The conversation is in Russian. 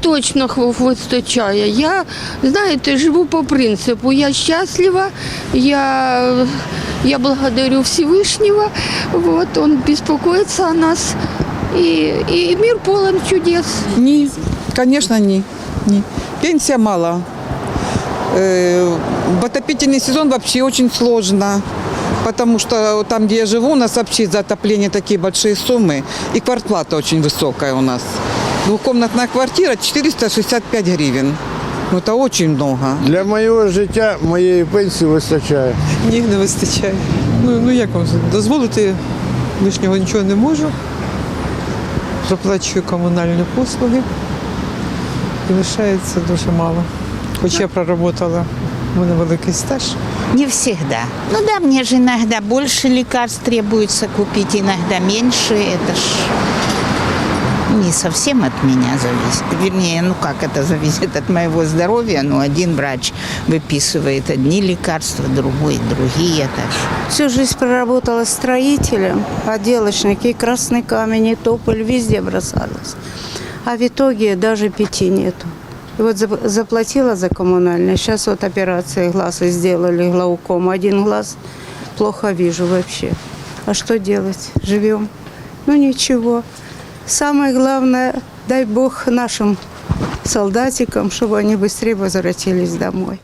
точно хв- вистачає. Я, знаєте, живу по принципу. Я щаслива, я, я благодарю Всевышнего, вот, он беспокоится о нас. И, и мир полон чудес. Ні, звісно, ні. ні. Пенсія мала. Э, В отопительный сезон вообще очень сложно, потому что там, где я живу, у нас вообще за отопление такие большие суммы, и квартплата очень высокая у нас. Двухкомнатная квартира 465 гривен. Ну, это очень много. Для моєго життя моєї пенсії вистачає. Ні, не вистачає. Ну, ну як вам дозволити лишнього нічого не можу. Проплачую комунальні послуги і лишається дуже мало. Хоч я проработала, у мене великий стаж. Не всегда. Ну да, мне же иногда больше лекарств требуется купить, иногда меньше. Это ж не совсем от меня зависит. Вернее, ну как это зависит от моего здоровья. Ну, один врач выписывает одни лекарства, другой другие. Так Всю жизнь проработала строителем, отделочник, и красный камень, и тополь, везде бросалась. А в итоге даже пяти нету. И вот зап- заплатила за коммунальное. Сейчас вот операции глаза сделали, глауком. Один глаз плохо вижу вообще. А что делать? Живем. Ну ничего. Самое главное, дай Бог нашим солдатикам, чтобы они быстрее возвратились домой.